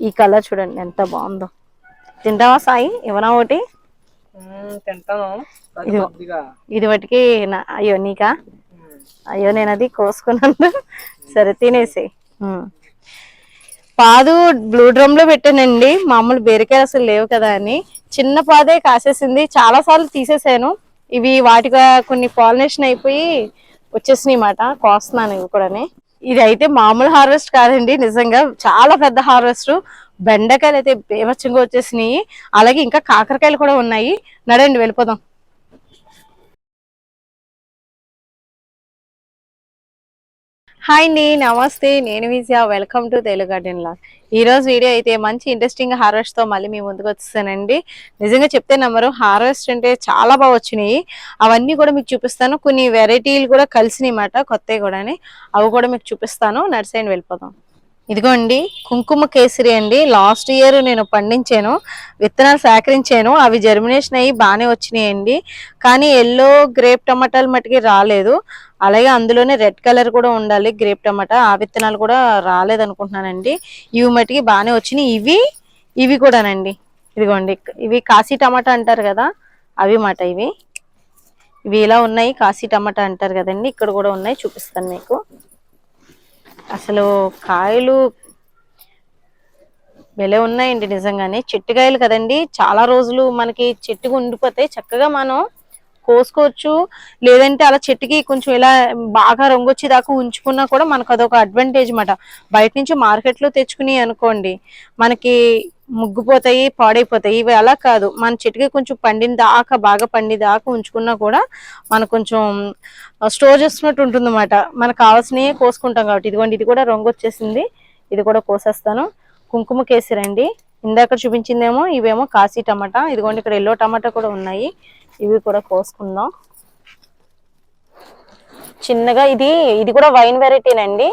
ఈ కలర్ చూడండి ఎంత బాగుందో. తింటావా సాయి? ఇవ్వనా ఒకటి? ఇది వాటికి నా- అయ్యో నీకా? అయ్యో నేను అది కోసుకున్నాను. సరే తినేసి. పాదు బ్లూ డ్రమ్లో పెట్టానండి. మామూలు బీరకాయలు అసలు లేవు కదా అని. చిన్న పాదే కాసేసింది. చాలా సార్లు తీసేసాను. ఇవి వాటిగా కొన్ని పాలినేషన్ అయిపోయి వచ్చేసినాయి మాట. కోస్తున్నాను ఇవి కూడాని. ఇది అయితే మామూలు హార్వెస్ట్ కాదండి నిజంగా చాలా పెద్ద హార్వెస్ట్. బెండకాయలు అయితే బేమచ్చంగా వచ్చేసినాయి. అలాగే ఇంకా కాకరకాయలు కూడా ఉన్నాయి. నడండి వెళ్ళిపోదాం. హాయ్ అండి నమస్తే నేను Vijaya. Welcome to Telugu garden log ఈ రోజు వీడియో అయితే మంచి ఇంట్రెస్టింగ్ హార్వెస్ట్తో మళ్ళీ మీ ముందుకు వచ్చేసానండి. నిజంగా చెప్తే నమ్మరు హార్వెస్ట్ అంటే చాలా బాగా వచ్చినాయి. అవన్నీ కూడా మీకు చూపిస్తాను. కొన్ని వెరైటీలు కూడా కలిసినాయి మాట కొత్తవి కూడా అవి కూడా మీకు చూపిస్తాను. నడిసేయండి ఇదిగో ఇదిగోండి కుంకుమ కేసరి అండి. లాస్ట్ ఇయర్ నేను పండించాను విత్తనాలు సేకరించాను. అవి జర్మినేషన్ అయ్యి బాగానే వచ్చినాయండి. కానీ ఎల్లో గ్రేప్ టమాటాలు మటుకి రాలేదు. అలాగే అందులోనే రెడ్ కలర్ కూడా ఉండాలి గ్రేప్ టమాటా. ఆ విత్తనాలు కూడా రాలేదు అనుకుంటున్నానండి ఇవి మటుకి బాగానే వచ్చినాయి. ఇవి ఇవి కూడానండి. ఇదిగోండి ఇవి కాశీ టమాటా అంటారు కదా అవి మాట ఇవి. ఇవి ఇలా ఉన్నాయి కాశీ టమాటా అంటారు కదండి. ఇక్కడ కూడా ఉన్నాయి చూపిస్తాను మీకు. అసలు కాయలు భలే ఉన్నాయండి నిజంగానే. చెట్టుకాయలు కదండి. చాలా రోజులు మనకి చెట్టుకు ఉండిపోతాయి చక్కగా మనం కోసుకోవచ్చు. లేదంటే అలా చెట్టుకి కొంచెం ఇలా బాగా రంగు వచ్చేదాకా ఉంచుకున్నా కూడా మనకు అదొక అడ్వాంటేజ్ మాట. బయట నుంచి మార్కెట్లో తెచ్చుకుని అనుకోండి మనకి ముగ్గిపోతాయి పాడైపోతాయి. ఇవి అలా కాదు. మన చెట్టుకి కొంచెం పండిన దాకా బాగా పండి దాకా ఉంచుకున్నా కూడా మనకు కొంచెం స్టోర్ చేసుకున్నట్టు ఉంటుంది అనమాట మనకు కావాల్సినవి కోసుకుంటాం కాబట్టి. ఇదిగోండి ఇది కూడా రంగు వచ్చేసింది. ఇది కూడా కోసేస్తాను. కుంకుమ కేసరి అండి ఇందాక చూపించిందేమో ఇవేమో కాశీ టమాటా. ఇదిగోండి ఇక్కడ ఎల్లో టమాటా కూడా ఉన్నాయి. ఇవి కూడా కోసుకుందాం. చిన్నగా ఇది ఇది కూడా వైన్ వెరైటీనండి.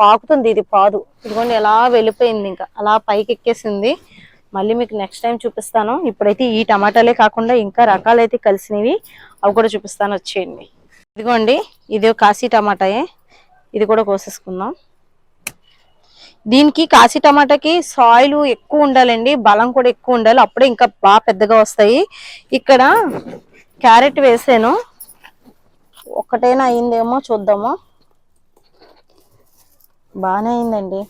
పాకుతుంది ఇది పాదు. ఇదిగోండి ఎలా వెళ్ళిపోయింది ఇంకా. అలా పైకి ఎక్కేసింది. మళ్ళీ మీకు నెక్స్ట్ టైం చూపిస్తాను. ఇప్పుడైతే ఈ టమాటాలే కాకుండా ఇంకా రకాలైతే కలిసినవి. అవి కూడా చూపిస్తాను వచ్చేయండి. ఇదిగోండి ఇది కాశీ టమాటాయే. ఇది కూడా కోసేసుకుందాం. దీనికి కాశీ టమాటాకి సాయిల్ ఎక్కువ ఉండాలండి. బలం కూడా ఎక్కువ ఉండాలి. అప్పుడే ఇంకా బాగా పెద్దగా వస్తాయి. ఇక్కడ క్యారెట్ వేసాను. ఒక్కటైనా అయిందేమో చూద్దాము. బాగానే అయిందండి.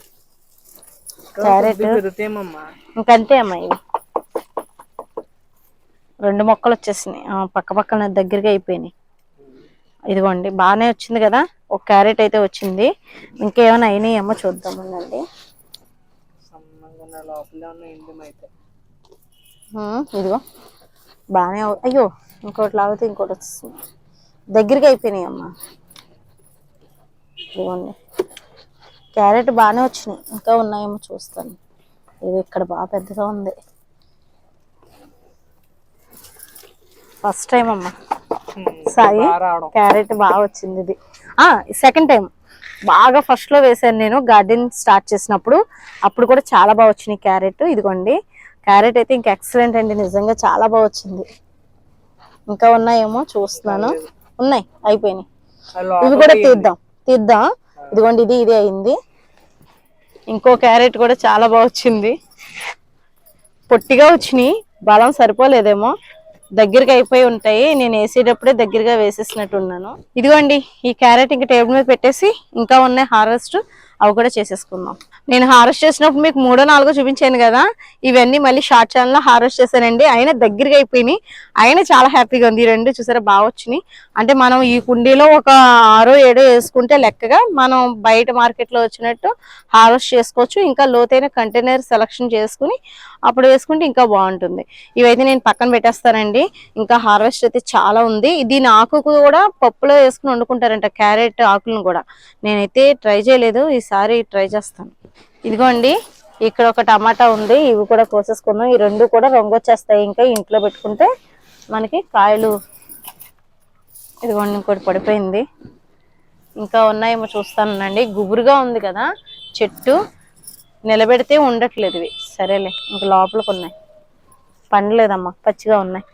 క్యారెట్ ఇంకంతే అమ్మా ఇవి. రెండు మొక్కలు వచ్చేసినాయి. పక్క పక్కన దగ్గరగా అయిపోయినాయి. ఇదిగోండి బాగానే వచ్చింది కదా? ఒక క్యారెట్ అయితే వచ్చింది. ఇంకేమైనా అయినాయేమో చూద్దామండి ఇదిగో. బాగానే అయ్యో ఇంకోటి లాగితే ఇంకోటి వస్తుంది దగ్గరికి అయిపోయినాయి అమ్మా ఇదిగోండి. క్యారెట్ బాగానే వచ్చినాయి. ఇంకా ఉన్నాయేమో చూస్తాను. ఇది ఇక్కడ బాగా పెద్దగా ఉంది. ఫస్ట్ టైం అమ్మా. సాయి క్యారెట్ బాగా వచ్చింది ఇది. ఆ సెకండ్ టైం బాగా ఫస్ట్లో వేసాను నేను. గార్డెన్ స్టార్ట్ చేసినప్పుడు. అప్పుడు కూడా చాలా బాగా వచ్చినాయి క్యారెట్. ఇదిగోండి. క్యారెట్ అయితే ఇంకా ఎక్సలెంట్ అండి. నిజంగా చాలా బాగా వచ్చింది. ఇంకా ఉన్నాయేమో చూస్తున్నాను. ఉన్నాయి. అయిపోయినాయి. ఇవి కూడా తీద్దాం. తీద్దాం. ఇదిగోండి ఇది ఇది అయింది. ఇంకో క్యారెట్ కూడా చాలా బాగా వచ్చింది. పొట్టిగా వచ్చినాయి బలం సరిపోలేదేమో. దగ్గరగా అయిపోయి ఉంటాయి నేను వేసేటప్పుడే దగ్గరగా వేసేసినట్టు ఉన్నాను ఇదిగోండి ఈ క్యారెట్ ఇంకా టేబుల్ మీద పెట్టేసి ఇంకా ఉన్నాయి హార్వెస్ట్. అవి కూడా చేసేసుకుందాం. నేను హార్వెస్ట్ చేసినప్పుడు మీకు మూడో నాలుగో చూపించాను కదా ఇవన్నీ మళ్ళీ షార్ట్ ఛానల్లో హార్వెస్ట్ చేశానండి. ఆయన దగ్గరగా అయిపోయినాయి. అయినా చాలా హ్యాపీగా ఉంది. ఈ రెండు చూసారా బాగా వచ్చినాయి. అంటే మనం ఈ కుండీలో ఒక ఆరో ఏడో వేసుకుంటే లెక్కగా మనం బయట మార్కెట్లో వచ్చినట్టు హార్వెస్ట్ చేసుకోవచ్చు. ఇంకా లోతైన కంటైనర్ సెలక్షన్ చేసుకుని అప్పుడు వేసుకుంటే ఇంకా బాగుంటుంది. ఇవైతే నేను పక్కన పెట్టేస్తానండి. ఇంకా హార్వెస్ట్ అయితే చాలా ఉంది. దీని ఆకు కూడా పప్పులో వేసుకుని వండుకుంటారంట క్యారెట్ ఆకులను కూడా. నేనైతే ట్రై చేయలేదు. ఈసారి ట్రై చేస్తాను. ఇదిగోండి ఇక్కడ ఒక టమాటా ఉంది ఇవి కూడా కోసేసుకుందాం. ఈ రెండు కూడా రంగు వచ్చేస్తాయి ఇంకా ఇంట్లో పెట్టుకుంటే మనకి కాయలు. ఇదిగోండి ఇంకోటి పడిపోయింది. ఇంకా ఉన్నాయేమో చూస్తానండి. గుబురుగా ఉంది కదా చెట్టు నిలబెడితే ఉండట్లేదు ఇవి సరేలే ఇంకా లోపలికి ఉన్నాయి. పండలేదమ్మా పచ్చిగా ఉన్నాయి.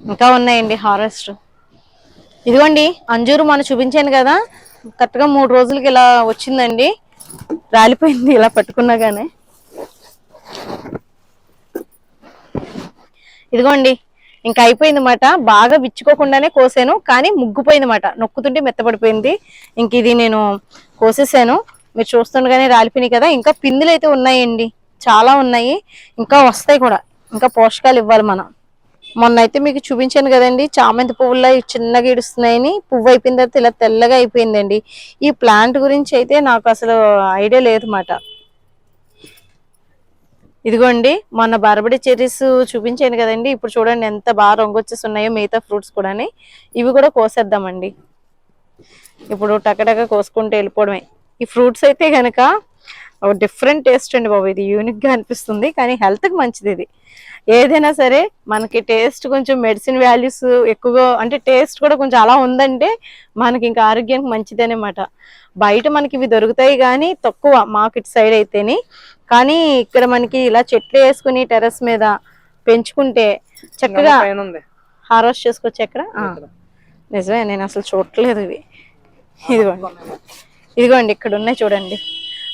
ఇంకా ఉన్నాయండి హార్వెస్ట్. ఇదిగోండి అంజూరు మనం చూపించాను కదా కరెక్ట్గా మూడు రోజులకి ఇలా వచ్చిందండి. రాలిపోయింది ఇలా పట్టుకున్నా కానీ ఇదిగోండి ఇంకా అయిపోయింది మాట బాగా విచ్చుకోకుండానే కోసాను కానీ ముగ్గుపోయిందన్నమాట. నొక్కుతుంటే మెత్తపడిపోయింది. ఇంక ఇది నేను కోసేసాను. మీరు చూస్తుండగానే రాలిపోయినాయి కదా ఇంకా పిందులు అయితే ఉన్నాయండి. చాలా ఉన్నాయి. ఇంకా వస్తాయి కూడా. ఇంకా పోషకాలు ఇవ్వాలి మనం. మొన్న అయితే మీకు చూపించాను కదండి. చామంతి పువ్వుల్లో చిన్నగా ఇడుస్తున్నాయని పువ్వు అయిపోయిన తర్వాత ఇలా తెల్లగా అయిపోయిందండి. ఈ ప్లాంట్ గురించి అయితే నాకు అసలు ఐడియా లేదు ఇదిగోండి మొన్న బార్బడి చెర్రీస్ చూపించాను కదండి. ఇప్పుడు చూడండి ఎంత బాగా రంగు వచ్చేసి ఉన్నాయో మిగతా ఫ్రూట్స్ కూడా ఇవి కూడా కోసేద్దామండి. ఇప్పుడు టకటక కోసుకుంటూ వెళ్ళిపోవడమే. ఈ ఫ్రూట్స్ అయితే కనుక డిఫరెంట్ టేస్ట్ అండి బాబు. ఇది యూనిక్గా అనిపిస్తుంది కానీ హెల్త్కి మంచిది ఇది. ఏదైనా సరే మనకి టేస్ట్ కొంచెం మెడిసిన్ వాల్యూస్ ఎక్కువగా అంటే టేస్ట్ కూడా కొంచెం అలా ఉందంటే మనకి ఇంకా ఆరోగ్యానికి మంచిది అనమాట బయట మనకి ఇవి దొరుకుతాయి కానీ తక్కువ మార్కెట్ సైడ్ అయితేని. కానీ ఇక్కడ మనకి ఇలా చెట్లు వేసుకుని టెర్రస్ మీద పెంచుకుంటే చక్కగా హార్వెస్ట్ చేసుకోవచ్చు ఎక్కడ? నిజమే నేను అసలు చూడట్లేదు ఇవి. ఇదిగోండి. ఇదిగోండి ఇక్కడ ఉన్నాయి చూడండి.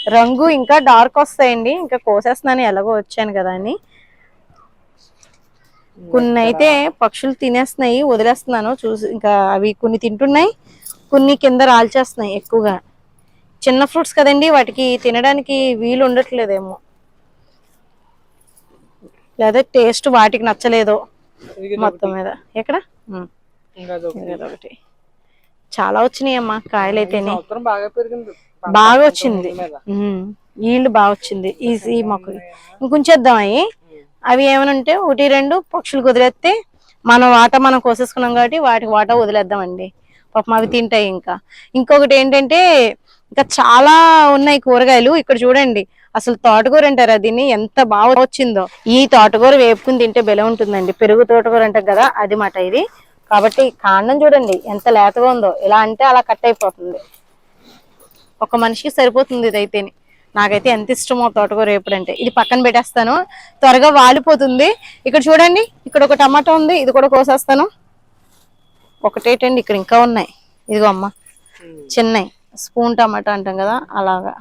రంగు ఇంకా డార్క్ వస్తాయండి. ఇంకా కోసేస్తున్నాను ఎలాగో వచ్చాను కదా అని. కొన్ని అయితే పక్షులు తినేస్తున్నాయి వదిలేస్తున్నాను. చూసి ఇంకా అవి కొన్ని తింటున్నాయి కొన్ని కింద రాల్చేస్తున్నాయి ఎక్కువగా. చిన్న ఫ్రూట్స్ కదండి వాటికి తినడానికి వీలు ఉండట్లేదేమో. లేదా టేస్ట్ వాటికి నచ్చలేదో మొత్తం మీద. ఎక్కడ? ఒకటి చాలా వచ్చినాయి అమ్మా కాయలు అయితేనే సంవత్సరం బాగా పెరిగింది. బాగా వచ్చింది ఈల్డ్ బాగా వచ్చింది ఈ ఈ మొక్క ఇంకొంచేద్దాం అవి అవి ఏమనంటే ఒకటి రెండు పక్షులు వదిలేస్తే మన వాట మనం కోసేసుకున్నాం కాబట్టి వాటికి వాట వదిలేద్దామండి. పాపం అవి తింటాయి ఇంకా. ఇంకొకటి ఏంటంటే ఇంకా చాలా ఉన్నాయి కూరగాయలు. ఇక్కడ చూడండి. అసలు తోటకూర అంటారా దీన్ని ఎంత బాగా వచ్చిందో. ఈ తోటకూర వేపుకుని తింటే బెల ఉంటుందండి. పెరుగు తోటకూర అంటారు కదా అది మాట ఇది. కాబట్టి కాండం చూడండి ఎంత లేతగా ఉందో. ఇలా అంటే అలా కట్ అయిపోతుంది. ఒక మనిషికి సరిపోతుంది ఇదైతేని నాకైతే ఎంత ఇష్టమో తోటకూర ఎప్పుడంటే. ఇది పక్కన పెట్టేస్తాను. త్వరగా వాలిపోతుంది. ఇక్కడ చూడండి ఇక్కడ ఒక టమాటా ఉంది ఇది కూడా కోసేస్తాను. ఒకటేటండి ఇక్కడ ఇంకా ఉన్నాయి. ఇదిగో అమ్మ చిన్నవి స్పూన్ టమాటా అంటాం కదా అలాగా.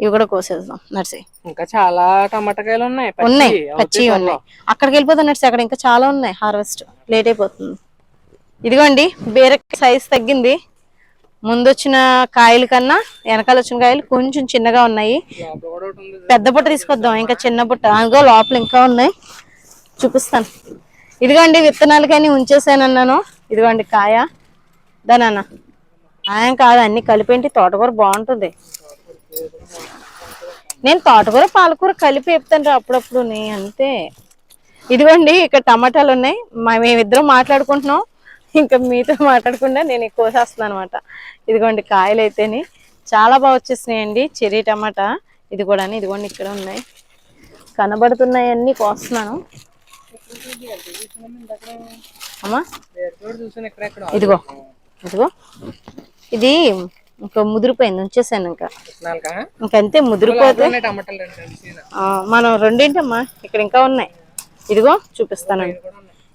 ఇవి కూడా కోసేద్దాం నర్సీ. ఇంకా చాలా టమాటాకాయలు ఉన్నాయి పచ్చి. ఉన్నాయి పచ్చి. ఉన్నాయి. అక్కడికి వెళ్ళిపోతాం నర్సీ. అక్కడ ఇంకా చాలా ఉన్నాయి హార్వెస్ట్. లేట్ అయిపోతుంది. ఇదిగోండి బీరకాయ సైజ్ తగ్గింది. ముందు వచ్చిన కాయల కన్నా వెనకాల వచ్చిన కాయలు కొంచెం చిన్నగా ఉన్నాయి. పెద్ద బుట్ట తీసుకొద్దాం ఇంకా చిన్న బుట్ట. అదిగో లోపల ఇంకా ఉన్నాయి. చూపిస్తాను. ఇదిగోండి విత్తనాలు కానీ ఉంచేసాను అన్నాను ఇదిగోండి కాయ. దానన్న ఆయన కాదు అన్ని కలిపేంటి? తోటకూర బాగుంటుంది. నేను తోటకూర పాలకూర కలిపి చెప్తాను రా అప్పుడప్పుడు అంతే. ఇదిగోండి ఇక్కడ టమాటాలు ఉన్నాయి. మేమిద్దరం మాట్లాడుకుంటున్నాం. ఇంకా మీతో మాట్లాడకుండా నేను కోసేస్తున్నాను అనమాట ఇదిగోండి కాయలు అయితేని చాలా బాగా వచ్చేసినాయండి. చెర్రీ టమాటా ఇది కూడా ఇదిగోండి ఇక్కడ ఉన్నాయి. కనబడుతున్నాయి అన్ని కోస్తున్నాను. అమ్మా ఇదిగో ఇదిగో. ఇది ఇంకా ముదిరిపోయింది ఉంచేసాను ఇంకా? ఇంకంతే ముదిరిపోతే. మనం రెండేంటమ్మా ఇక్కడ ఇంకా ఉన్నాయి. ఇదిగో చూపిస్తానండి.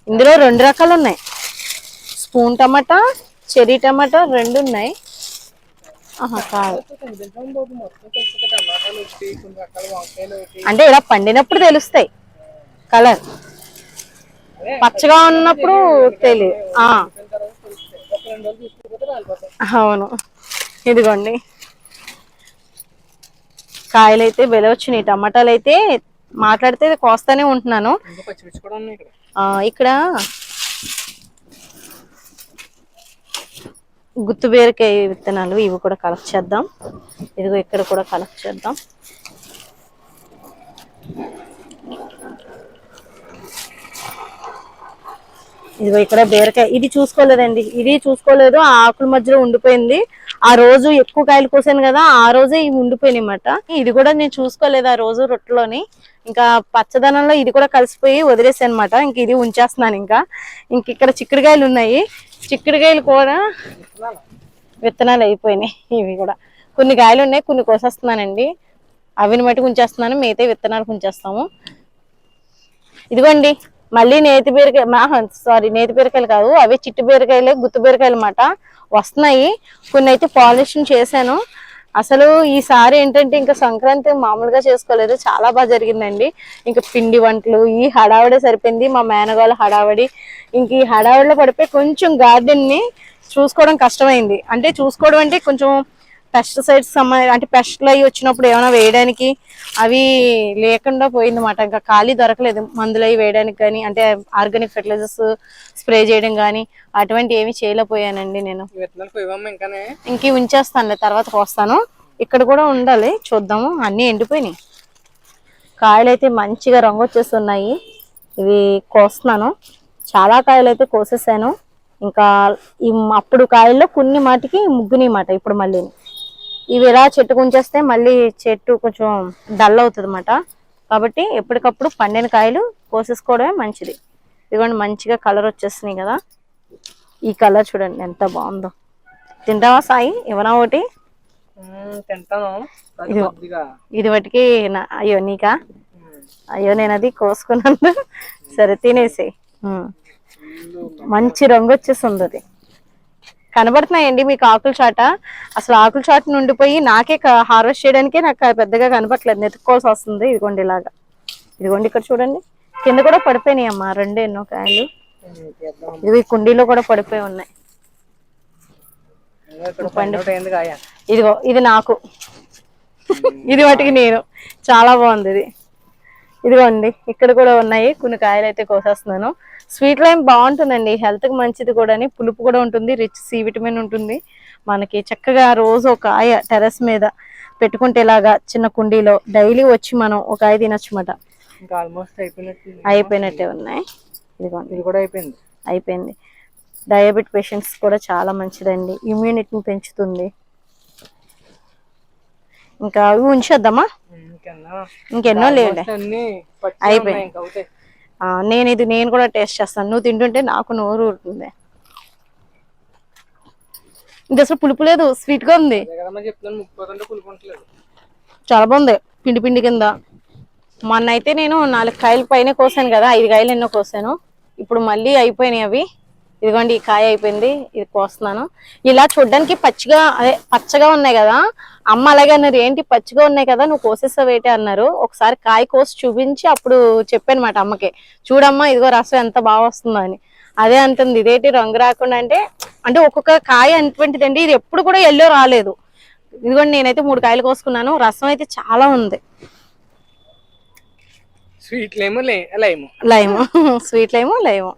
ఇందులో రెండు రకాలు ఉన్నాయి. స్పూన్ టమాటా చెరీ టమాటా రెండు ఉన్నాయి కాదు. అంటే ఇలా పండినప్పుడు తెలుస్తాయి. కలర్. పచ్చగా ఉన్నప్పుడు తెలియదు అవును. ఇదిగోండి. కాయలు అయితే బెల వచ్చినాయి. టమాటాలు అయితే మాట్లాడితే కోస్తానే ఉంటున్నాను. ఇక్కడ ఆ, ఇక్కడ గుత్తు బీరకాయ విత్తనాలు ఇవి కూడా కలెక్ట్ చేద్దాం. ఇదిగో ఇక్కడ కూడా కలెక్ట్ చేద్దాం. ఇదిగో ఇక్కడ బీరకాయ. ఇది చూసుకోలేదండి. ఇది చూసుకోలేదు. ఆ ఆకుల మధ్యలో ఉండిపోయింది. ఆ రోజు ఎక్కువ కాయలు కోసాను కదా ఆ రోజే ఇవి ఉండిపోయినాయి అన్నమాట ఇది కూడా నేను చూసుకోలేదు ఆ రోజు రొట్టెలోని. ఇంకా పచ్చదనంలో ఇది కూడా కలిసిపోయి వదిలేసాను అనమాట ఇంక ఇది ఉంచేస్తున్నాను ఇంకా. ఇంక ఇక్కడ చిక్కుడుకాయలు ఉన్నాయి. చిక్కుడుకాయలు కూడా విత్తనాలు అయిపోయినాయి. ఇవి కూడా. కొన్ని కాయలు ఉన్నాయి కొన్ని కోసేస్తున్నానండి. అవిని మట్టి ఉంచేస్తున్నాను మిగతా విత్తనాలు ఉంచేస్తాము. ఇదిగోండి మళ్ళీ నేతి బీరకాయ సారీ నేతి బీరకాయలు కాదు అవి చిట్టు బీరకాయలే గుత్తు బీరకాయలు అన్నమాట. వస్తున్నాయి. కొన్ని అయితే పాలిషన్ చేశాను. అసలు ఈసారి ఏంటంటే ఇంకా సంక్రాంతి మామూలుగా చేసుకోలేదు. చాలా బాగా జరిగిందండి. ఇంకా పిండి వంటలు ఈ హడావిడే సరిపోయింది. మా మేనగాళ్ళ హడావిడి. ఇంక ఈ హడావిడిలో పడిపోయి కొంచెం గార్డెన్ని చూసుకోవడం కష్టమైంది. అంటే చూసుకోవడం అంటే కొంచెం పెస్టిసైడ్స్ సంబంధ అంటే పెస్ట్లు అవి వచ్చినప్పుడు ఏమైనా వేయడానికి అవి లేకుండా పోయిందన్నమాట. ఇంకా ఖాళీ దొరకలేదు మందులు అవి వేయడానికి కానీ అంటే ఆర్గానిక్ ఫెర్టిలైజర్స్ స్ప్రే చేయడం కానీ అటువంటి ఏమీ చేయలేకపోయానండి నేను. ఇంక ఉంచేస్తానులే తర్వాత కోస్తాను. ఇక్కడ కూడా ఉండాలి చూద్దాము. అన్నీ ఎండిపోయినాయి. కాయలు అయితే మంచిగా రంగు వచ్చేస్తున్నాయి. ఇవి కోస్తున్నాను. చాలా కాయలు అయితే కోసేసాను. ఇంకా ఈ అప్పుడు కాయల్లో కొన్ని మాటికి ముగ్గుని మాట ఇప్పుడు మళ్ళీ ఇవి ఇలా చెట్టు ఉంచేస్తే మళ్ళీ చెట్టు కొంచెం డల్ అవుతుంది అన్నమాట కాబట్టి ఎప్పటికప్పుడు పండిన కాయలు కోసేసుకోవడమే మంచిది. ఇదిగోండి మంచిగా కలర్ వచ్చేస్తున్నాయి కదా. ఈ కలర్ చూడండి ఎంత బాగుందో. తింటావా సాయి? ఇవ్వనా ఒకటి? ఇది వాటికి నా- అయ్యో నీకా? అయ్యో నేను అది కోసుకున్నాను సరే తినేసి మంచి రంగు వచ్చేస్తుంది అది. కనబడుతున్నాయండి మీకు ఆకుల చాట. అసలు ఆకుల చాట నుండిపోయి నాకే హార్వెస్ట్ చేయడానికే నాకు పెద్దగా కనపట్లేదు నెతుక్కోవాల్సి వస్తుంది. ఇదిగోండి ఇలాగా. ఇదిగోండి ఇక్కడ చూడండి. కింద కూడా పడిపోయినాయి అమ్మా రెండు ఎన్నో కాయలు. ఇవి కుండీలో కూడా పడిపోయి ఉన్నాయి. ఇదిగో ఇది నాకు. ఇది వాటికి నేను. చాలా బాగుంది ఇది. ఇదిగోండి ఇక్కడ కూడా ఉన్నాయి. కొన్ని కాయలు అయితే కోసేస్తున్నాను. స్వీట్ లైమ్ బాగుంటుందండి. హెల్త్కి మంచిది కూడా పులుపు కూడా ఉంటుంది. రిచ్ సి విటమిన్ ఉంటుంది. మనకి చక్కగా రోజు ఒక కాయ టెర్రస్ మీద పెట్టుకుంటే ఇలాగా చిన్న కుండీలో డైలీ వచ్చి మనం ఒక కాయ తినొచ్చమాట అయిపోయినట్టు ఉన్నాయి. ఇది కూడా అయిపోయింది. అయిపోయింది. డయాబెట్ పేషెంట్స్ కూడా చాలా మంచిదండి. ఇమ్యూనిటీని పెంచుతుంది. ఇంకా అవి ఉంచేద్దామా? ఇంకన్నా. లేవులే. almost నేను ఇది నేను కూడా టేస్ట్ చేస్తాను. నువ్వు తింటుంటే నాకు నోరు ఊరుతుంది. ఇది అసలు పులుపు లేదు స్వీట్గా ఉంది చాలా బాగుంది పిండి పిండి కింద. మొన్న అయితే నేను నాలుగు కాయలు పైన కోసాను కదా ఐదు కాయలు ఎన్నో కోసాను. ఇప్పుడు మళ్ళీ అయిపోయినాయి అవి. ఇదిగోండి ఈ కాయ అయిపోయింది ఇది కోస్తున్నాను. ఇలా చూడ్డానికి పచ్చిగా అదే పచ్చగా ఉన్నాయి కదా. అమ్మ అలాగే అన్నారు ఏంటి పచ్చిగా ఉన్నాయి కదా నువ్వు కోసేసావు ఏంటి? అన్నారు. ఒకసారి కాయ కోసి చూపించి అప్పుడు చెప్పాను మాట అమ్మకి. చూడమ్మా ఇదిగో రసం ఎంత బాగా వస్తుందో అని. అదే అంటుంది ఇదేంటి రంగు రాకుండా అంటే అంటే ఒక్కొక్క కాయ అటువంటిదండి ఇది ఎప్పుడు కూడా ఎల్లో రాలేదు. ఇదిగోండి నేనైతే మూడు కాయలు కోసుకున్నాను రసం అయితే చాలా ఉంది. స్వీట్ లేము lime. Lime sweet lime lime.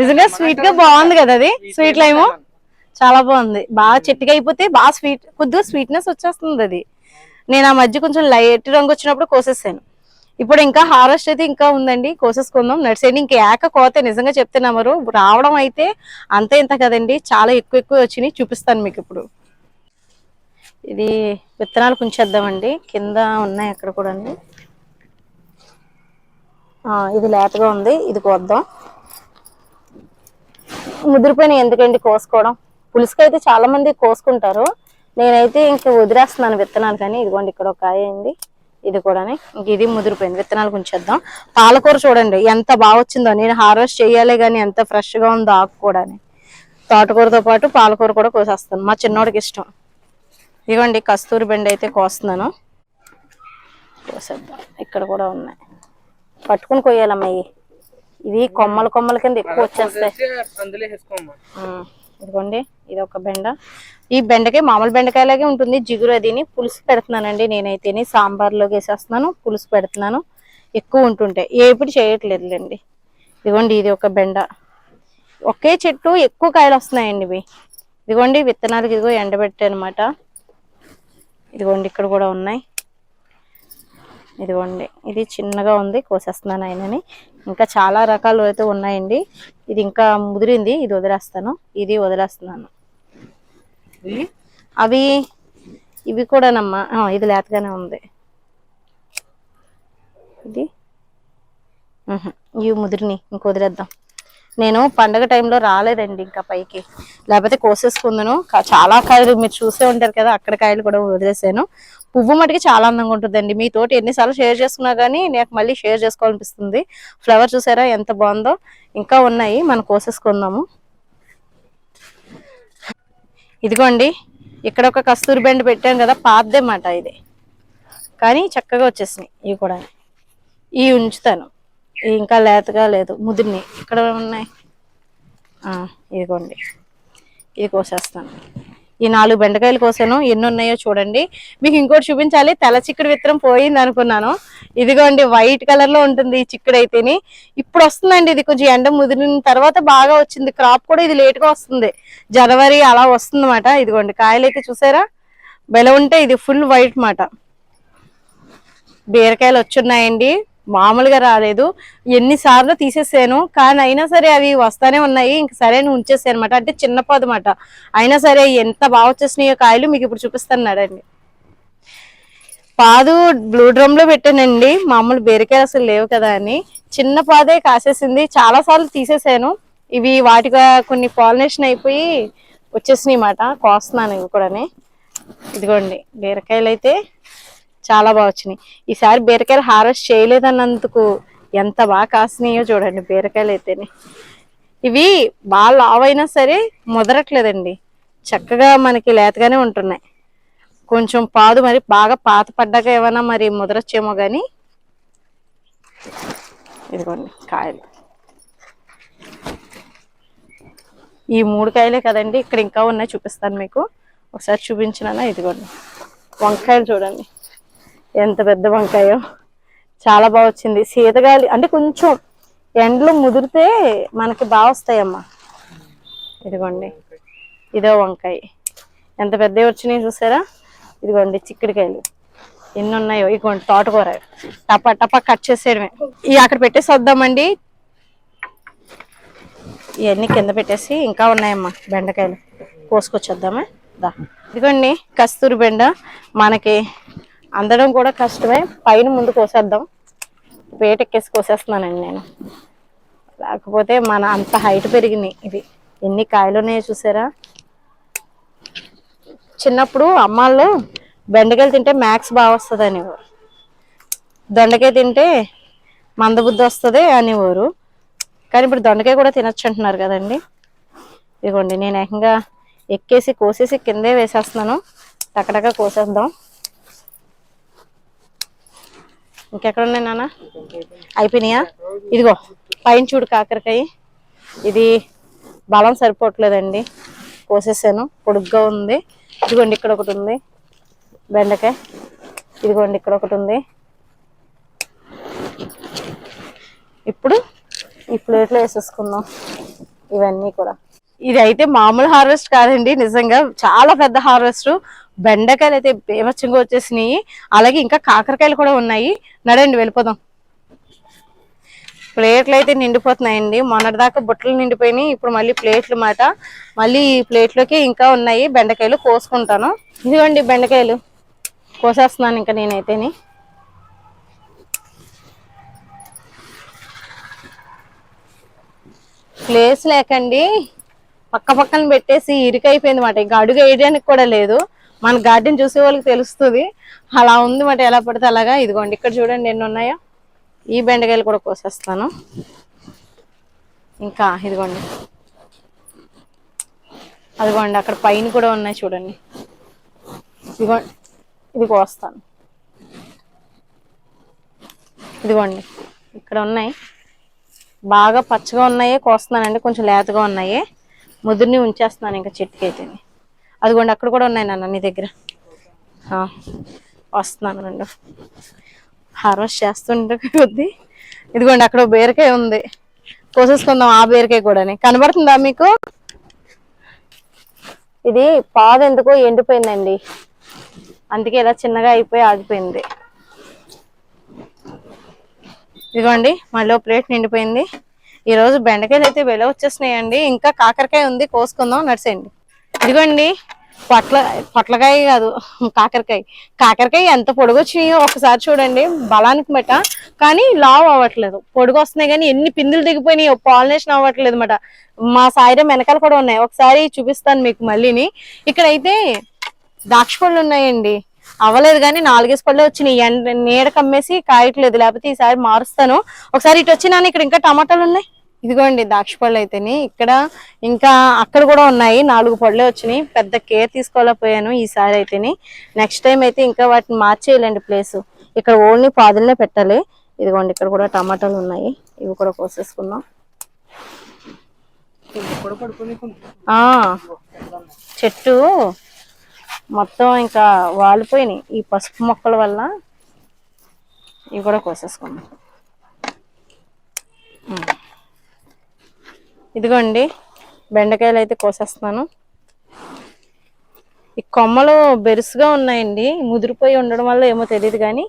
నిజంగా స్వీట్గా బాగుంది కదా అది? స్వీట్ లైమ్ చాలా బాగుంది. బాగా చెట్టుగా అయిపోతే బాగా స్వీట్ కొద్దిగా స్వీట్నెస్ వచ్చేస్తుంది అది. నేను ఆ మధ్య కొంచెం లైట్ రంగు వచ్చినప్పుడు కోసేసాను. ఇప్పుడు ఇంకా హార్వెస్ట్ అయితే ఇంకా ఉందండి. కోసేసుకుందాం. నడిసేయండి ఇంకా ఏక కోతే నిజంగా చెప్తున్నామరు రావడం అయితే అంతే ఇంత కదండి. చాలా ఎక్కువ ఎక్కువ వచ్చినాయి. చూపిస్తాను మీకు ఇప్పుడు. ఇది విత్తనాలు కుంచేద్దామండి. కింద ఉన్నాయి అక్కడ కూడా ఇది లేతగా ఉంది. ఇది కోద్దాం. ముదిరిపోయినాయి ఎందుకండి కోసుకోవడం? పులుసుకైతే అయితే చాలా మంది కోసుకుంటారు. నేనైతే ఇంకా వదిలేస్తున్నాను విత్తనాలు కానీ ఇదిగోండి ఇక్కడ ఒక కాయ అయింది ఇది కూడా ఇంక ఇది ముదిరిపోయింది. విత్తనాలు ఉంచేద్దాం పాలకూర చూడండి ఎంత బాగా వచ్చిందో. నేను హార్వెస్ట్ చేయాలి కానీ ఎంత ఫ్రెష్గా ఉందో ఆకు కూడా తోటకూరతో పాటు పాలకూర కూడా కోసేస్తాను. మా చిన్నోడికి ఇష్టం. ఇదిగోండి కస్తూరి బెండ అయితే కోస్తున్నాను. కోసేద్దాం. ఇక్కడ కూడా ఉన్నాయి. పట్టుకుని కొయ్యాలమ్మా ఇవి. ఇవి కొమ్మల కొమ్మల కింద ఎక్కువ వచ్చేస్తాయి. ఇదిగోండి ఇది ఒక బెండ. ఈ బెండకాయ మామూలు బెండకాయలాగే ఉంటుంది. జిగురు అదిని పులుసు పెడుతున్నానండి నేనైతేని. సాంబార్లోకి వేసేస్తున్నాను పులుసు పెడుతున్నాను. ఎక్కువ ఉంటుంటే. ఏపిడి చేయట్లేదులేండి. ఇదిగోండి ఇది ఒక బెండ. ఒకే చెట్టు ఎక్కువ కాయలు వస్తున్నాయండి ఇవి. ఇదిగోండి విత్తనాలకు ఇదిగో ఎండబెట్టే అనమాట ఇదిగోండి ఇక్కడ కూడా ఉన్నాయి. ఇదిగోండి ఇది చిన్నగా ఉంది. కోసేస్తున్నాను ఆయనని. ఇంకా చాలా రకాలు అయితే ఉన్నాయండి. ఇది ఇంకా ముదిరింది ఇది వదిలేస్తాను. ఇది వదిలేస్తున్నాను. అవి ఇవి కూడానమ్మా. ఇది లేతగానే ఉంది. ఇది? ఇవి ముదిరిని ఇంక వదిలేద్దాం. నేను పండగ టైంలో రాలేదండి ఇంకా పైకి. లేకపోతే కోసేసుకుందును. చాలా కాయలు మీరు చూసే ఉంటారు కదా అక్కడ కాయలు కూడా వదిలేసాను. పువ్వు మటుకి చాలా అందంగా ఉంటుందండి. మీతోటి ఎన్నిసార్లు షేర్ చేసుకున్నా కానీ నాకు మళ్ళీ షేర్ చేసుకోవాలనిపిస్తుంది. ఫ్లవర్ చూసారా? ఎంత బాగుందో. ఇంకా ఉన్నాయి. మనం కోసేసుకుందాము. ఇదిగోండి. ఇక్కడ ఒక కస్తూరి బెండ పెట్టాను కదా. పాతదేమాట ఇది. కానీ చక్కగా వచ్చేసినాయి. ఇవి కూడా. ఇవి ఉంచుతాను. ఇవి ఇంకా లేతగా లేదు. ముదిరిని ఇక్కడ ఉన్నాయి? ఇదిగోండి. ఇది కోసేస్తాను. ఈ నాలుగు బెండకాయలు కోసాను. ఎన్ని ఉన్నాయో చూడండి. మీకు ఇంకోటి చూపించాలి. తెల్ల చిక్కుడు విత్తనం పోయింది అనుకున్నాను. ఇదిగోండి వైట్ కలర్లో ఉంటుంది ఈ చిక్కుడు అయితేని ఇప్పుడు వస్తుందండి ఇది కొంచెం ఎండ ముదిరిన తర్వాత బాగా వచ్చింది. క్రాప్ కూడా ఇది లేట్గా వస్తుంది. జనవరి అలా వస్తుంది ఇదిగోండి కాయలు అయితే చూసారా? బెల ఉంటే ఇది ఫుల్ వైట్ మాట. బీరకాయలు వచ్చున్నాయండి. మామూలుగా రాలేదు. ఎన్నిసార్లు తీసేసాను కానీ అయినా సరే అవి వస్తానే ఉన్నాయి. ఇంక సరే అని ఉంచేసాను అనమాట అంటే చిన్న పాదు అనమాట అయినా సరే ఎంత బాగా వచ్చేసినాయో కాయలు మీకు ఇప్పుడు చూపిస్తున్నాడండి పాదు బ్లూ డ్రమ్లో పెట్టానండి. మామూలు బీరకాయలు అసలు లేవు కదా అని. చిన్న పాదే కాసేసింది. చాలా సార్లు తీసేసాను. ఇవి వాటిగా కొన్ని పాలినేషన్ అయిపోయి వచ్చేసినాయి మాట కోస్తున్నాను ఇవి కూడా ఇదిగోండి బీరకాయలు అయితే. చాలా బాగా వచ్చినాయి. ఈసారి బీరకాయలు హార్వెస్ట్ చేయలేదన్నందుకు ఎంత బాగా కాసినాయో చూడండి బీరకాయలు అయితేనే. ఇవి బాగా లావ్ అయినా సరే ముదరట్లేదండి. చక్కగా మనకి లేతగానే ఉంటున్నాయి. కొంచెం పాదు మరి బాగా పాత పడ్డాక ఏమైనా మరి ముదరచ్చేమో కానీ ఇదిగోండి కాయలు. ఈ మూడు కాయలే కదండి ఇక్కడ ఇంకా ఉన్నాయి చూపిస్తాను మీకు. ఒకసారి చూపించినా ఇదిగోండి. వంకాయలు చూడండి. ఎంత పెద్ద వంకాయో. చాలా బాగా వచ్చింది. శీతగాలి అంటే కొంచెం ఎండలు ముదిరితే మనకి బాగా వస్తాయమ్మా. ఇదిగోండి. ఇదో వంకాయ. ఎంత పెద్దవి వచ్చినాయి చూసారా? ఇదిగోండి చిక్కుడికాయలు. ఎన్ని ఉన్నాయో. ఇదిగోండి తోటకూర. టపా టపా కట్ చేసేయడమే. ఇవి అక్కడ పెట్టేసి వద్దామండి. ఇవన్నీ కింద పెట్టేసి ఇంకా ఉన్నాయమ్మా బెండకాయలు. కోసుకొచ్చేద్దామా? దా. ఇదిగోండి కస్తూరి బెండ మనకి అందడం కూడా కష్టమే. పైన ముందు కోసేద్దాం. వేట ఎక్కేసి కోసేస్తున్నానండి నేను. లేకపోతే మన అంత హైట్ పెరిగినాయి ఇవి ఎన్ని కాయలు ఉన్నాయో చూసారా? చిన్నప్పుడు అమ్మాళ్ళు బెండకాయలు తింటే మ్యాక్స్ బాగా వస్తుంది అనేవారు. దొండకాయ తింటే మందబుద్ధి వస్తుంది అనేవారు. కానీ ఇప్పుడు దొండకాయ కూడా తినొచ్చు అంటున్నారు కదండి. ఇదిగోండి నేను ఏకంగా ఎక్కేసి కోసేసి కిందే వేసేస్తున్నాను. టకటక కోసేద్దాం. ఇంకెక్కడ ఉన్నాయి నాన్న? అయిపోయినాయా? ఇదిగో పైన చూడు కాకరకాయ. ఇది బలం సరిపోవట్లేదండి. కోసేసాను పొడుగ్గా ఉంది. ఇదిగోండి ఇక్కడ ఒకటి ఉంది. బెండకాయ. ఇదిగోండి ఇక్కడ ఒకటి ఉంది. ఇప్పుడు ఈ ప్లేట్లో వేసేసుకుందాం. ఇవన్నీ కూడా. ఇది అయితే మామూలు హార్వెస్ట్ కాదండి. నిజంగా చాలా పెద్ద హార్వెస్ట్. బెండకాయలు అయితే బేవచ్చంగా వచ్చేసినాయి. అలాగే ఇంకా కాకరకాయలు కూడా ఉన్నాయి. నడండి వెళ్ళిపోదాం. ప్లేట్లు అయితే నిండిపోతున్నాయండి. మొన్నటిదాకా బుట్టలు నిండిపోయినాయి. ఇప్పుడు మళ్ళీ ప్లేట్లు మాట. మళ్ళీ ఈ ప్లేట్లోకి ఇంకా ఉన్నాయి. బెండకాయలు కోసుకుంటాను. ఇదిగోండి బెండకాయలు. కోసేస్తున్నాను ఇంకా నేనైతేని. ప్లేస్ లేకండి. పక్క పక్కన పెట్టేసి ఇరుకైపోయింది మాట. ఇంకా అడుగు వేయడానికి కూడా లేదు. మన గార్డెన్ చూసే వాళ్ళకి తెలుస్తుంది. అలా ఉంది మాట. ఎలా పడితే అలాగా. ఇదిగోండి ఇక్కడ చూడండి ఎన్ని ఉన్నాయో. ఈ బెండకాయలు కూడా కోసేస్తాను. ఇంకా ఇదిగోండి. అదిగోండి అక్కడ పైన కూడా ఉన్నాయి చూడండి. ఇదిగోండి ఇది కోస్తాను. ఇదిగోండి ఇక్కడ ఉన్నాయి. బాగా పచ్చగా ఉన్నాయే కోస్తున్నానండి. కొంచెం లేతగా ఉన్నాయే. ముదురుని ఉంచేస్తున్నాను ఇంకా చెట్టుకి అయితే. అదిగోండి అక్కడ కూడా ఉన్నాయి నాన్న నీ దగ్గర. వస్తున్నాను రెండు. హార్వెస్ట్ చేస్తుండే కొద్ది. ఇదిగోండి అక్కడ బీరకాయ ఉంది. కోసేసుకుందాం ఆ బీరకాయ కూడా కనబడుతుందా మీకు? ఇది పాద ఎందుకో ఎండిపోయిందండి. అందుకే ఇలా చిన్నగా అయిపోయి ఆగిపోయింది. ఇదిగోండి మళ్ళీ ప్లేట్ నిండిపోయింది. ఈ రోజు బెండకాయలు అయితే వెల వచ్చేసినాయండి. ఇంకా కాకరకాయ ఉంది కోసుకుందాం నడిసేయండి. ఇదిగోండి పొట్ల పొట్లకాయ కాదు కాకరకాయ. కాకరకాయ ఎంత పొడుగు వచ్చినాయో ఒకసారి చూడండి బలానికి మట. కానీ లావ్ అవ్వట్లేదు. పొడుగు వస్తున్నాయి కానీ ఎన్ని పిందులు దిగిపోయినాయో పాలినేషన్ అవ్వట్లేదు అనమాట మా సాయిరం వెనకాల కూడా ఉన్నాయి. ఒకసారి చూపిస్తాను మీకు మళ్ళీని. ఇక్కడైతే ద్రాక్ష పళ్ళు ఉన్నాయండి. అవ్వలేదు కానీ నాలుగేసి పళ్ళు వచ్చినాయి. ఎండ నీడ కమ్మేసి కాయట్లేదు. లేకపోతే ఈసారి మారుస్తాను. ఒకసారి ఇటు వచ్చినా ఇక్కడ ఇంకా టమాటాలు ఉన్నాయి. ఇదిగోండి ద్రాక్ష పళ్ళు అయితేని. ఇక్కడ ఇంకా అక్కడ కూడా ఉన్నాయి నాలుగు పళ్ళే వచ్చినాయి. పెద్ద కేర్ తీసుకోలేకపోయాను ఈసారి అయితేని. నెక్స్ట్ టైం అయితే ఇంకా వాటిని మార్చేయలేండి ప్లేస్ ఇక్కడ ఓన్లీ పాదులనే పెట్టాలి. ఇదిగోండి ఇక్కడ కూడా టమాటాలు ఉన్నాయి. ఇవి కూడా కోసేసుకుందాం. ఆ చెట్టు మొత్తం ఇంకా వాలిపోయినాయి. ఈ పసుపు మొక్కల వల్ల ఇవి కూడా కోసేసుకుందాం. ఇదిగోండి బెండకాయలు అయితే కోసేస్తున్నాను. ఈ కొమ్మలు బెరుసుగా ఉన్నాయండి ముదిరిపోయి ఉండడం వల్ల ఏమో తెలియదు కానీ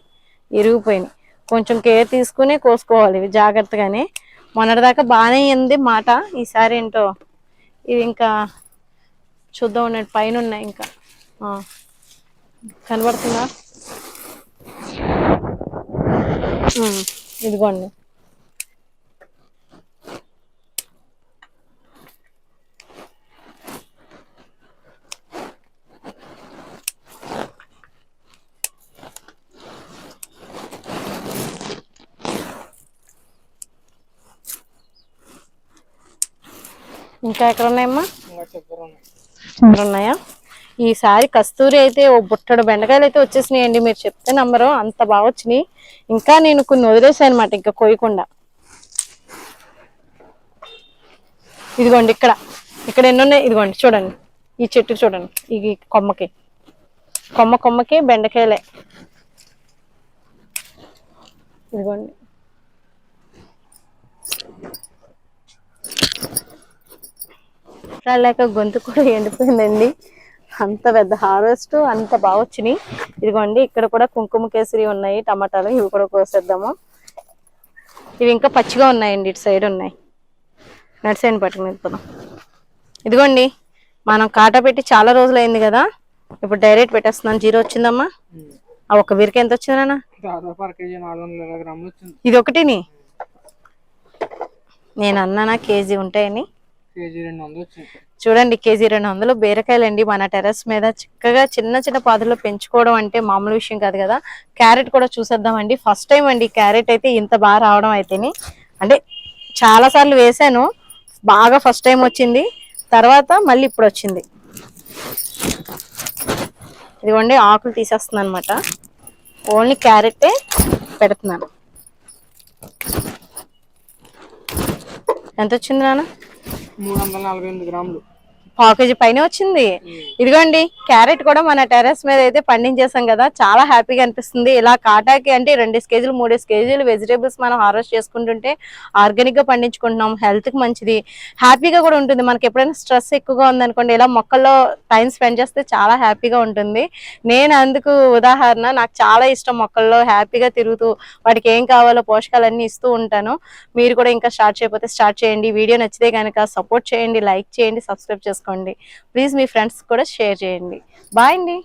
ఇరిగిపోయినాయి. కొంచెం కేర్ తీసుకుని కోసుకోవాలి ఇవి జాగ్రత్తగానే. మొన్నటిదాకా బాగానే అయింది మాట ఈసారి ఏంటో ఇవి ఇంకా చూద్దాం ఉండండి పైన ఉన్నాయి ఇంకా కనబడుతుందా? ఇదిగోండి. ఇంకా ఎక్కడ ఉన్నాయమ్మా ఇక్కడ ఉన్నాయా ఈసారి కస్తూరి అయితే ఓ బుట్టడు బెండకాయలు అయితే వచ్చేసినాయండి. మీరు చెప్తే నంబరు అంత బాగా వచ్చినాయి. ఇంకా నేను కొన్ని వదిలేసాను అనమాట ఇంకా కొయ్యకుండా. ఇదిగోండి ఇక్కడ. ఇక్కడ ఎన్ని ఉన్నాయి ఇదిగోండి చూడండి. ఈ చెట్టుకి చూడండి. ఈ కొమ్మకి. కొమ్మ కొమ్మకి బెండకాయలే. ఇదిగోండి. లేక గొంతు కూడా ఎండిపోయిందండి. అంత పెద్ద హార్వెస్ట్ అంత బాగా వచ్చినాయి. ఇదిగోండి ఇక్కడ కూడా కుంకుమ కేసరి ఉన్నాయి టమాటాలు ఇవి కూడా కోసేద్దాము. ఇవి ఇంకా పచ్చిగా ఉన్నాయండి ఇటు సైడ్ ఉన్నాయి. నడిసేయండి పట్టుకుని వెళ్ళిపోదాం ఇదిగోండి మనం కాటా పెట్టి చాలా రోజులు అయింది కదా. ఇప్పుడు డైరెక్ట్ పెట్టేస్తున్నాను జీరో వచ్చిందమ్మా. ఆ ఒక్క బీరకాయ ఎంత వచ్చిందన్నా ఇది ఒకటిని? నేను అన్నానా కేజీ ఉంటాయని? చూడండి కేజీ రెండు వందలు బీరకాయలండి. మన టెర్రస్ మీద చక్కగా చిన్న చిన్న పాదుల్లో పెంచుకోవడం అంటే మామూలు విషయం కాదు కదా. క్యారెట్ కూడా చూసేద్దామండి. ఫస్ట్ టైం అండి క్యారెట్ అయితే ఇంత బాగా రావడం అయితేని. అంటే చాలా సార్లు వేసాను బాగా ఫస్ట్ టైం వచ్చింది. తర్వాత మళ్ళీ ఇప్పుడు వచ్చింది. ఇదిగోండి ఆకులు తీసేస్తున్నాను అనమాట ఓన్లీ క్యారెటే పెడుతున్నాను. ఎంత వచ్చింది నాన్న? మూడు వందల నలభై ఎనిమిది గ్రాములు. పావు కేజీ పైన వచ్చింది. ఇదిగోండి క్యారెట్ కూడా మన టెర్రస్ మీద అయితే పండించేసాం కదా చాలా హ్యాపీగా అనిపిస్తుంది. ఇలా కాటాకి అంటే రెండు కేజీలు మూడు కేజీలు వెజిటేబుల్స్ మనం హార్వెస్ట్ చేసుకుంటుంటే ఆర్గానిక్గా పండించుకుంటున్నాం హెల్త్కి మంచిది. హ్యాపీగా కూడా ఉంటుంది. మనకి ఎప్పుడైనా స్ట్రెస్ ఎక్కువగా ఉందనుకోండి ఇలా మొక్కల్లో టైం స్పెండ్ చేస్తే చాలా హ్యాపీగా ఉంటుంది. నేను అందుకు ఉదాహరణ నాకు చాలా ఇష్టం మొక్కల్లో హ్యాపీగా తిరుగుతూ వాటికి ఏం కావాలో పోషకాలన్నీ ఇస్తూ ఉంటాను. మీరు కూడా ఇంకా స్టార్ట్ చేయకపోతే స్టార్ట్ చేయండి. వీడియో నచ్చితే కనుక సపోర్ట్ చేయండి లైక్ చేయండి సబ్స్క్రైబ్ చేసుకోండి. ప్లీజ్ మీ ఫ్రెండ్స్ కూడా షేర్ చేయండి. బాయ్ అండి.